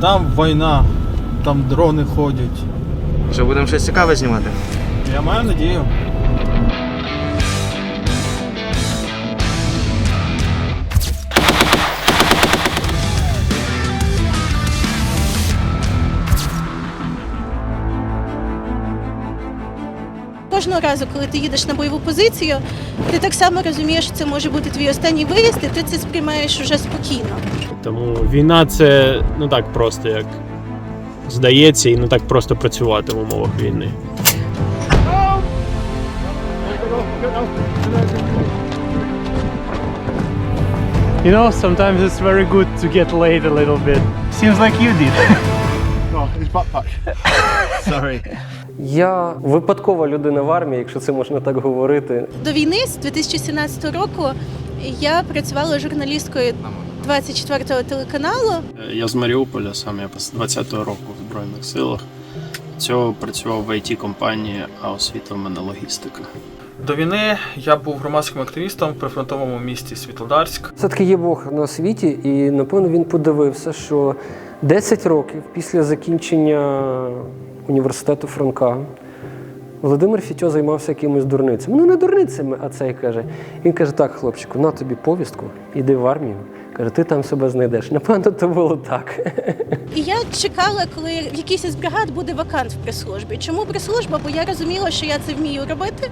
Там війна, там дрони ходять. Що будемо щось цікаве знімати? Я маю надію. Кожного разу, коли ти їдеш на бойову позицію, ти так само розумієш, що це може бути твій останній виїзд, і ти це сприймаєш уже спокійно. Тому війна це не так просто, як здається, і не так просто працювати в умовах війни. You know, sometimes it's very good to get laid a little bit. Seems like you did. oh, his backpack. Sorry. Я випадкова людина в армії, якщо це можна так говорити. До війни з 2017 року я працювала журналісткою 24-го телеканалу. Я з Маріуполя, сам я з 20-го року в Збройних силах. Цього працював в it компанії а освіта в мене логістика. До війни я був громадським активістом в прифронтовому місті Світлодарськ. Все-таки є Бог на світі, і напевно він подивився, що 10 років після закінчення університету Франка Володимир Фітьо займався якимось дурницями. Ну не дурницями, а цей каже. Він каже: так, хлопчику, на тобі повістку, іди в армію. Каже, ти там себе знайдеш. Напевно, то було так. І я чекала, коли в якійсь із бригад буде вакант в прес-службі. Чому прес-служба? Бо я розуміла, що я це вмію робити,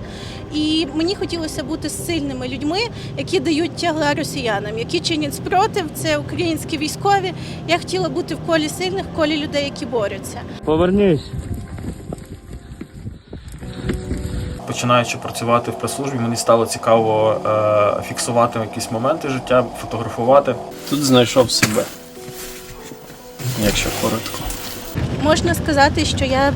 і мені хотілося бути сильними людьми, які дають тягла росіянам, які чинять спротив. Це українські військові. Я хотіла бути в колі сильних, в колі людей, які борються. Повернись. Починаючи працювати в прес-службі, мені стало цікаво е, фіксувати якісь моменти життя, фотографувати. Тут знайшов себе. Якщо коротко. Можна сказати, що я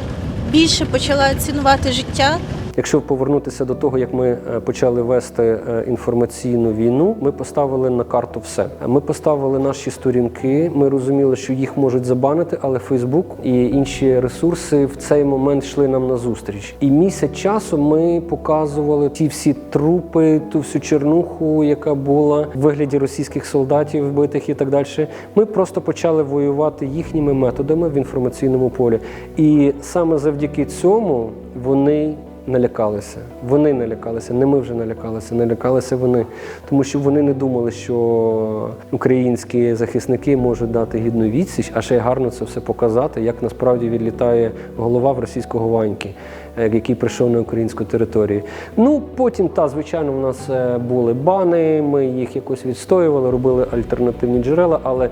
більше почала цінувати життя. Якщо повернутися до того, як ми е, почали вести е, інформаційну війну, ми поставили на карту все. Ми поставили наші сторінки. Ми розуміли, що їх можуть забанити, але Фейсбук і інші ресурси в цей момент йшли нам на зустріч. І місяць часу ми показували ті всі трупи, ту всю чернуху, яка була в вигляді російських солдатів вбитих і так далі. Ми просто почали воювати їхніми методами в інформаційному полі. І саме завдяки цьому вони налякалися. Вони налякалися, не ми вже налякалися, налякалися вони. Тому що вони не думали, що українські захисники можуть дати гідну відсіч, а ще й гарно це все показати, як насправді відлітає голова в російського ваньки, е, який прийшов на українську територію. Ну потім, та звичайно, у нас е, були бани, ми їх якось відстоювали, робили альтернативні джерела, але.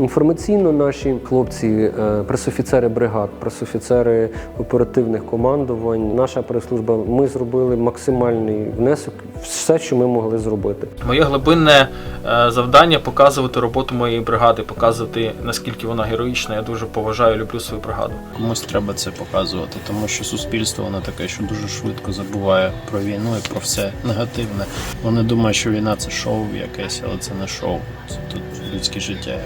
Інформаційно наші хлопці, е, пресофіцери бригад, пресофіцери оперативних командувань, наша прес-служба, ми зробили максимальний внесок, все, що ми могли зробити. Моє глибинне е, завдання показувати роботу моєї бригади, показувати наскільки вона героїчна. Я дуже поважаю, люблю свою бригаду. Комусь треба це показувати, тому що суспільство воно таке, що дуже швидко забуває про війну і про все негативне. Вони думають, що війна це шоу якесь, але це не шоу. Це тут людське життя.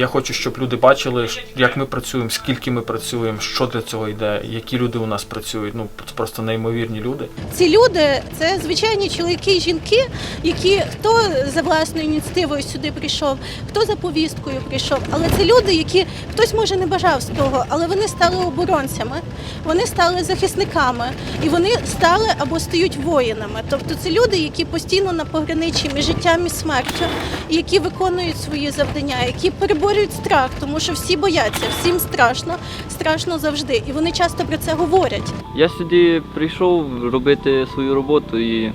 Я хочу, щоб люди бачили, як ми працюємо, скільки ми працюємо, що для цього йде, які люди у нас працюють. Ну просто неймовірні люди. Ці люди це звичайні чоловіки жінки, які хто за власною ініціативою сюди прийшов, хто за повісткою прийшов. Але це люди, які хтось може не бажав з того, але вони стали оборонцями, вони стали захисниками і вони стали або стають воїнами. Тобто це люди, які постійно на пограничі між життям і смертю, які виконують свої завдання, які переборюють страх, тому що всі бояться, всім страшно, страшно завжди. І вони часто про це говорять. Я сюди прийшов робити свою роботу і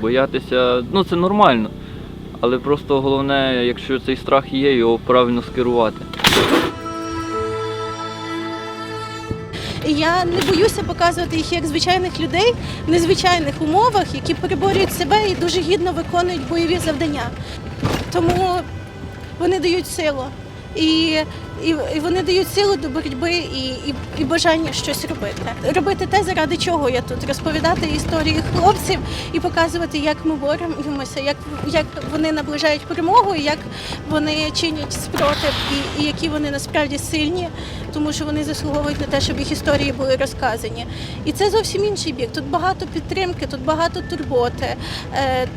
боятися, ну це нормально. Але просто головне, якщо цей страх є, його правильно скерувати. І я не боюся показувати їх як звичайних людей в незвичайних умовах, які переборюють себе і дуже гідно виконують бойові завдання. Тому вони дають силу. І, і, і вони дають силу до боротьби і, і, і бажання щось робити. Робити те, заради чого я тут, розповідати історії хлопців і показувати, як ми боремося, як, як вони наближають перемогу, як вони чинять спротив, і, і які вони насправді сильні, тому що вони заслуговують на те, щоб їх історії були розказані. І це зовсім інший бік. Тут багато підтримки, тут багато турботи. Е,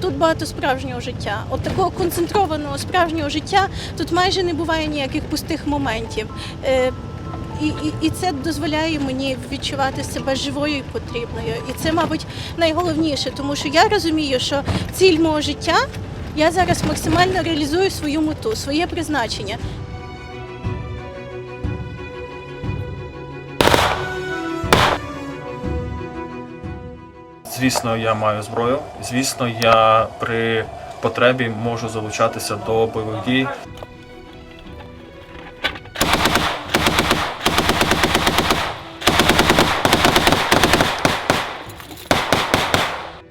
Тут багато справжнього життя. От такого концентрованого справжнього життя тут майже не буває ніяких пустих моментів. Е, і, і, і це дозволяє мені відчувати себе живою і потрібною. І це, мабуть, найголовніше, тому що я розумію, що ціль мого життя я зараз максимально реалізую свою мету, своє призначення. Звісно, я маю зброю. Звісно, я при потребі можу залучатися до бойових дій.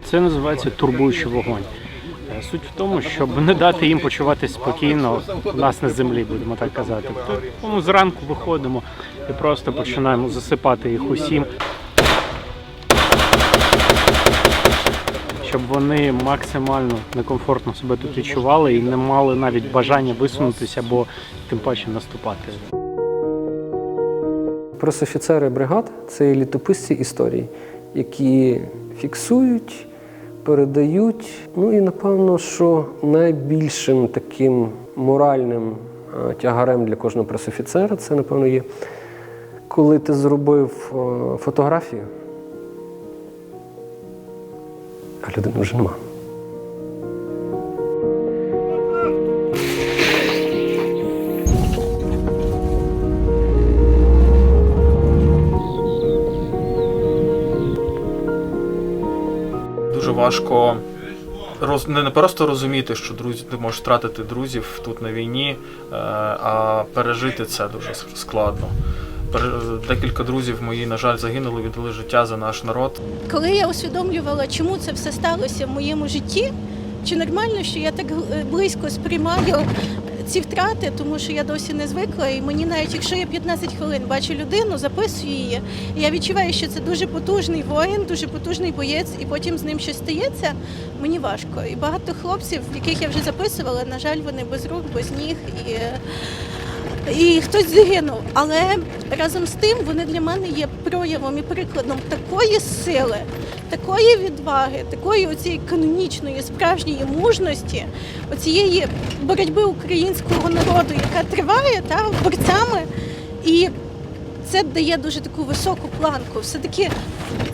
Це називається турбуючий вогонь. Е, Суть в тому, щоб не дати їм почуватися спокійно нас на землі, будемо так казати. Тому зранку виходимо і просто починаємо засипати їх усім, щоб вони максимально некомфортно себе тут відчували і не мали навіть бажання висунутися або тим паче наступати. Пресофіцери бригад це літописці історії, які фіксують, передають. Ну і напевно, що найбільшим таким моральним е, тягарем для кожного пресофіцера це, напевно, є, коли ти зробив е, фотографію, а людини вже нема. Дуже важко роз... не просто розуміти, що друзі, ти можеш втратити друзів тут на війні, е, а пережити це дуже складно. Декілька друзів мої, на жаль, загинули, віддали життя за наш народ. Коли я усвідомлювала, чому це все сталося в моєму житті, чи нормально, що я так е, близько сприймаю ці втрати, тому що я досі не звикла, і мені навіть якщо я 15 хвилин бачу людину, записую її, і я відчуваю, що це дуже потужний воїн, дуже потужний боєць, і потім з ним щось стається, мені важко. І багато хлопців, яких я вже записувала, на жаль, вони без рук, без ніг і. е, і хтось загинув. Але разом з тим вони для мене є проявом і прикладом такої сили, такої відваги, такої оцієї канонічної справжньої мужності, оцієї боротьби українського народу, яка триває та борцями. І це дає дуже таку високу планку. Все-таки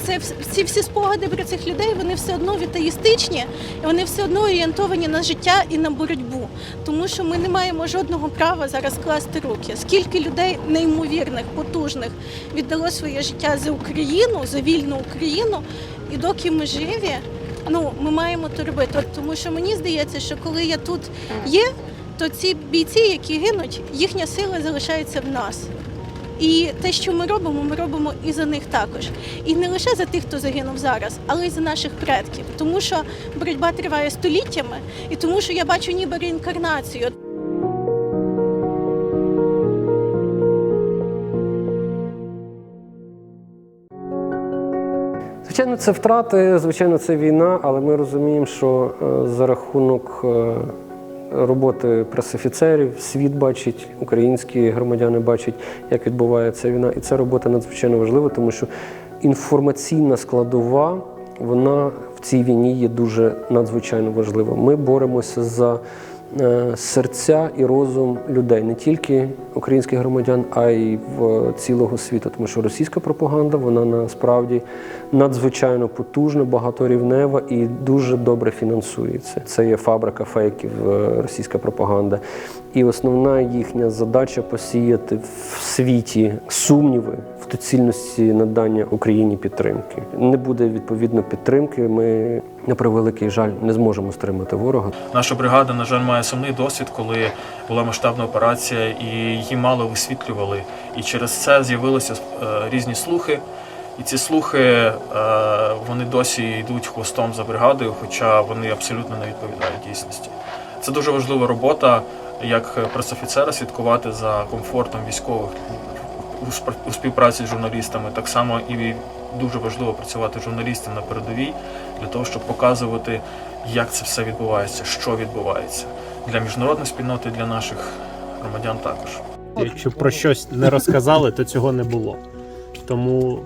це вс- ці всі спогади про цих людей вони все одно вітаїстичні, і вони все одно орієнтовані на життя і на боротьбу. Тому що ми не маємо жодного права зараз класти руки. Скільки людей неймовірних, потужних віддало своє життя за Україну, за вільну Україну, і доки ми живі, ну ми маємо то робити. От Тому що мені здається, що коли я тут є, то ці бійці, які гинуть, їхня сила залишається в нас. І те, що ми робимо, ми робимо і за них також. І не лише за тих, хто загинув зараз, але й за наших предків. Тому що боротьба триває століттями, і тому що я бачу ніби реінкарнацію. Звичайно, це втрати, звичайно, це війна, але ми розуміємо, що е, за рахунок е, роботи пресофіцерів світ бачить, українські громадяни бачать, як відбувається війна. І ця робота надзвичайно важлива, тому що інформаційна складова вона в цій війні є дуже надзвичайно важлива. Ми боремося за серця і розум людей, не тільки українських громадян, а й в цілого світу. Тому що російська пропаганда вона насправді надзвичайно потужна, багаторівнева і дуже добре фінансується. Це є фабрика фейків, е, російська пропаганда. І основна їхня задача посіяти в світі сумніви доцільності надання Україні підтримки. Не буде відповідно підтримки. Ми на превеликий жаль не зможемо стримати ворога. Наша бригада, на жаль, має сумний досвід, коли була масштабна операція, і її мало висвітлювали. І через це з'явилися е, різні слухи. І ці слухи е, вони досі йдуть хвостом за бригадою, хоча вони абсолютно не відповідають дійсності. Це дуже важлива робота як пресофіцера слідкувати за комфортом військових у співпраці з журналістами. Так само і дуже важливо працювати журналістам на передовій для того, щоб показувати, як це все відбувається, що відбувається для міжнародної спільноти, для наших громадян також. Якщо про щось не розказали, то цього не було. Тому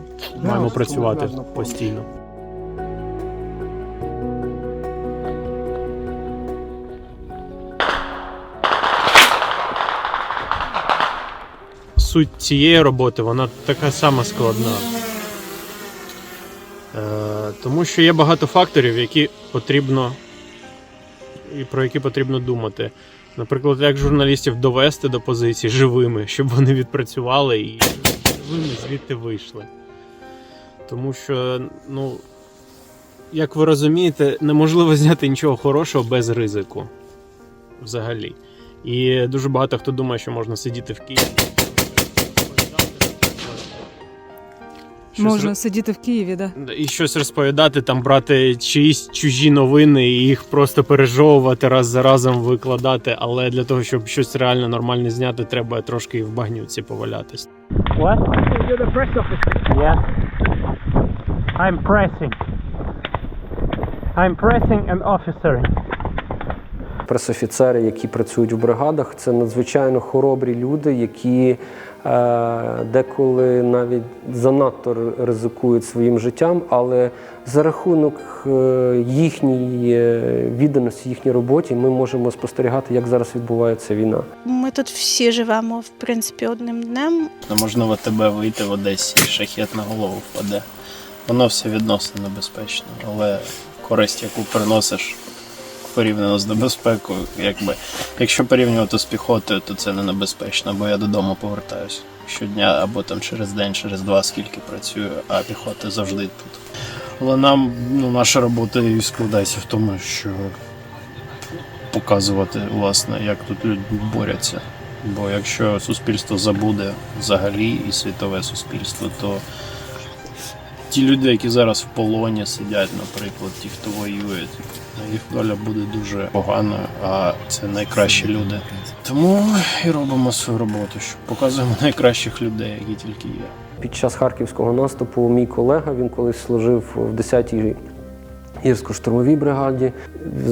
маємо працювати постійно. Суть цієї роботи вона така сама складна. Е, тому що є багато факторів, які потрібно і про які потрібно думати. Наприклад, як журналістів довести до позиції живими, щоб вони відпрацювали і живими звідти вийшли. Тому що, ну, як ви розумієте, неможливо зняти нічого хорошого без ризику. Взагалі. І дуже багато хто думає, що можна сидіти в Києві. Щось Можна сидіти в Києві, да. і щось розповідати, там брати чиїсь чужі новини і їх просто пережовувати раз за разом викладати. Але для того, щоб щось реально нормальне зняти, треба трошки і в багнюці повалятись. What? You're the press officer. Yes. I'm pressing. I'm pressing and officering. Пресофіцери, які працюють в бригадах, це надзвичайно хоробрі люди, які деколи навіть занадто ризикують своїм життям, але за рахунок е, їхньої е, відданості, їхній роботі, ми можемо спостерігати, як зараз відбувається війна. Ми тут всі живемо, в принципі, одним днем. Неможливо тебе вийти в Одесі і шахет на голову впаде. Воно все відносно небезпечно, але користь, яку приносиш порівняно з небезпекою, якби якщо порівнювати з піхотою, то це не небезпечно, бо я додому повертаюся щодня або там через день, через два, скільки працюю, а піхота завжди тут. Але нам ну, наша робота і складається в тому, що показувати, власне, як тут люди борються. Бо якщо суспільство забуде взагалі і світове суспільство, то ті люди, які зараз в полоні сидять, наприклад, ті, хто воює, їх доля буде дуже поганою, а це найкращі люди. Тому і робимо свою роботу, що показуємо найкращих людей, які тільки є. Під час харківського наступу мій колега, він колись служив в 10-й гірсько-штурмовій бригаді,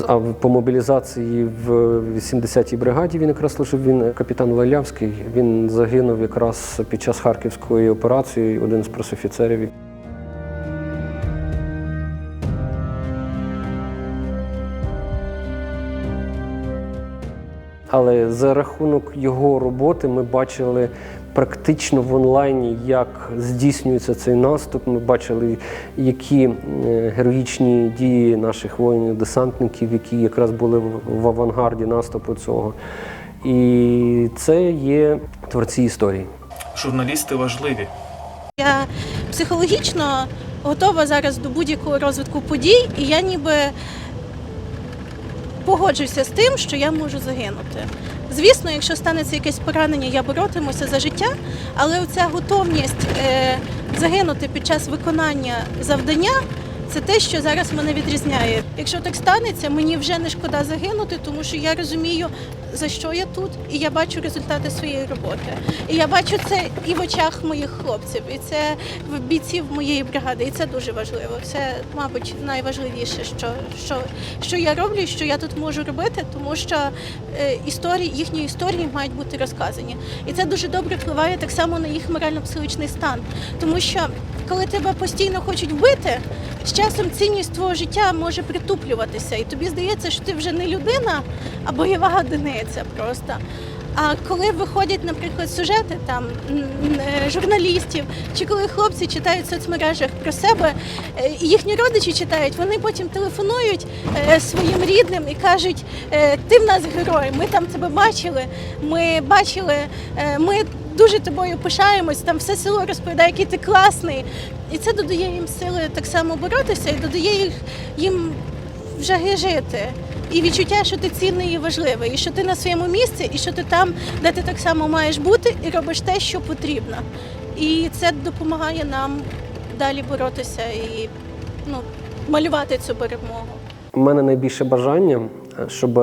а по мобілізації в 80-й бригаді він якраз служив. Він капітан Валявський. Він загинув якраз під час харківської операції, один з пресофіцерів. Але за рахунок його роботи ми бачили практично в онлайні, як здійснюється цей наступ. Ми бачили, які е, героїчні дії наших воїнів-десантників, які якраз були в- в авангарді наступу цього. І це є творці історії. Журналісти важливі. Я психологічно готова зараз до будь-якого розвитку подій, і я ніби погоджуюся з тим, що я можу загинути. Звісно, якщо станеться якесь поранення, я боротимуся за життя, але ця готовність е, загинути під час виконання завдання це те, що зараз мене відрізняє. Якщо так станеться, мені вже не шкода загинути, тому що я розумію, за що я тут, і я бачу результати своєї роботи. І я бачу це і в очах моїх хлопців, і це в бійців моєї бригади. І це дуже важливо. Це, мабуть, найважливіше, що, що, що я роблю, що я тут можу робити, тому що е, історії, їхні історії мають бути розказані. І це дуже добре впливає так само на їх морально-психологічний стан. Тому що коли тебе постійно хочуть вбити, з часом цінність твого життя може притуплюватися, і тобі здається, що ти вже не людина, а бойова одиниця просто. А коли виходять, наприклад, сюжети там е, журналістів, чи коли хлопці читають в соцмережах про себе, е, і їхні родичі читають, вони потім телефонують е, своїм рідним і кажуть: ти в нас герой, ми там тебе бачили, ми бачили, ми дуже тобою пишаємось, там все село розповідає, який ти класний. І це додає їм сили так само боротися і додає їх їм жаги жити. І відчуття, що ти цінний і важливий, і що ти на своєму місці, і що ти там, де ти так само маєш бути, і робиш те, що потрібно. І це допомагає нам далі боротися і ну, малювати цю перемогу. У мене найбільше бажання, щоб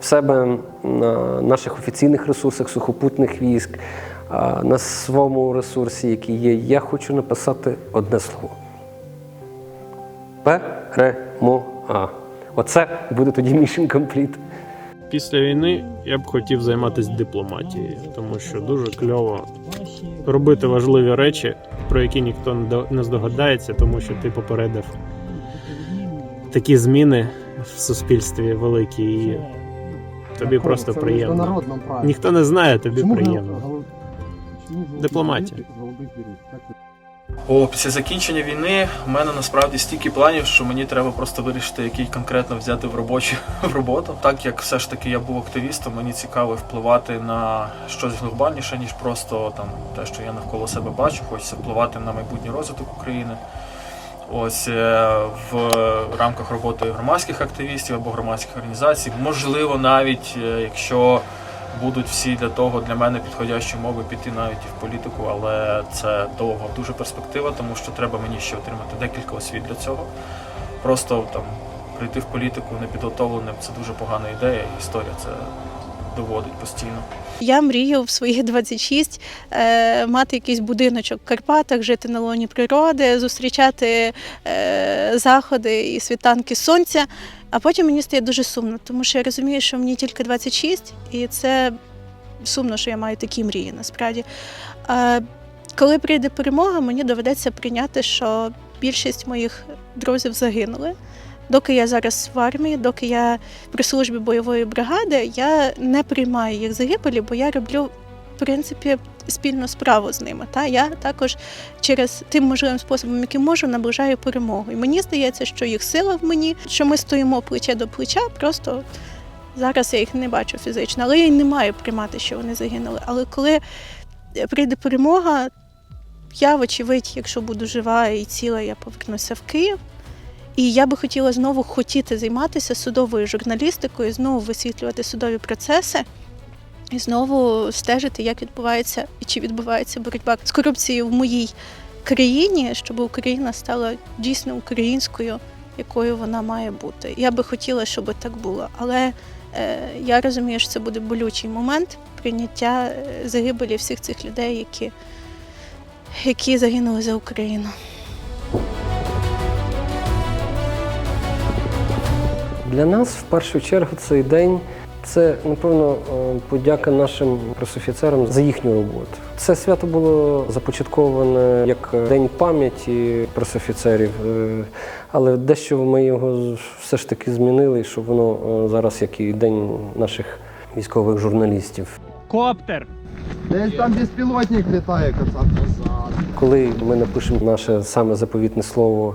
в себе на наших офіційних ресурсах сухопутних військ, на своєму ресурсі, який є, я хочу написати одне слово. Перемога. Оце буде тоді mission complete. Після війни я б хотів займатися дипломатією, тому що дуже кльово робити важливі речі, про які ніхто не здогадається, тому що ти попередив такі зміни в суспільстві великі, тобі просто приємно. Ніхто не знає, тобі приємно. Дипломатія. О, після закінчення війни у мене насправді стільки планів, що мені треба просто вирішити, який конкретно взяти в робочу в роботу. Так як все ж таки я був активістом, мені цікаво впливати на щось глобальніше, ніж просто там те, що я навколо себе бачу. Хочеться впливати на майбутній розвиток України. Ось е, в рамках роботи громадських активістів або громадських організацій, можливо, навіть е, якщо будуть всі для того для мене підходящі умови піти навіть і в політику, але це довго дуже перспектива, тому що треба мені ще отримати декілька освіт для цього. Просто там прийти в політику непідготовленим це дуже погана ідея, історія це доводить постійно. Я мрію в свої 26 е, мати якийсь будиночок в Карпатах, жити на лоні природи, зустрічати е, заходи і світанки сонця. А потім мені стає дуже сумно, тому що я розумію, що мені тільки 26, і це сумно, що я маю такі мрії насправді. Е, коли прийде перемога, мені доведеться прийняти, що більшість моїх друзів загинули. Доки я зараз в армії, доки я при службі бойової бригади, я не приймаю їх загибелі, бо я роблю в принципі спільну справу з ними. Та я також через тим можливим способом, яким можу, наближаю перемогу. І мені здається, що їх сила в мені, що ми стоїмо плече до плеча. Просто зараз я їх не бачу фізично, але я й не маю приймати, що вони загинули. Але коли прийде перемога, я, вочевидь, якщо буду жива і ціла, я повернуся в Київ. І я би хотіла знову хотіти займатися судовою журналістикою, знову висвітлювати судові процеси і знову стежити, як відбувається і чи відбувається боротьба з корупцією в моїй країні, щоб Україна стала дійсно українською, якою вона має бути. Я би хотіла, щоб так було, але е, я розумію, що це буде болючий момент прийняття е, загибелі всіх цих людей, які, які загинули за Україну. Для нас в першу чергу цей день це, напевно, е, подяка нашим пресофіцерам за їхню роботу. Це свято було започатковане як День пам'яті пресофіцерів, е, але дещо ми його все ж таки змінили, щоб воно е, зараз як і День наших військових журналістів. Коптер! Десь там безпілотник літає, кацапи. Коли ми напишемо наше саме заповітне слово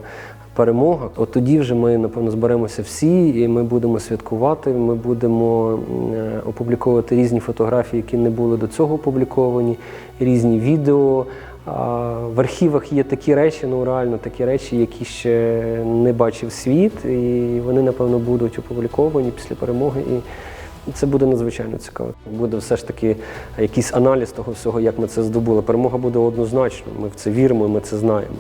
перемога, от тоді вже ми напевно зберемося всі, і ми будемо святкувати. Ми будемо е, опубліковувати різні фотографії, які не були до цього опубліковані, різні відео. В архівах є такі речі, ну реально такі речі, які ще не бачив світ, і вони напевно будуть опубліковані після перемоги. І це буде надзвичайно цікаво. Буде все ж таки якийсь аналіз того всього, як ми це здобули. Перемога буде однозначно. Ми в це віримо, ми це знаємо.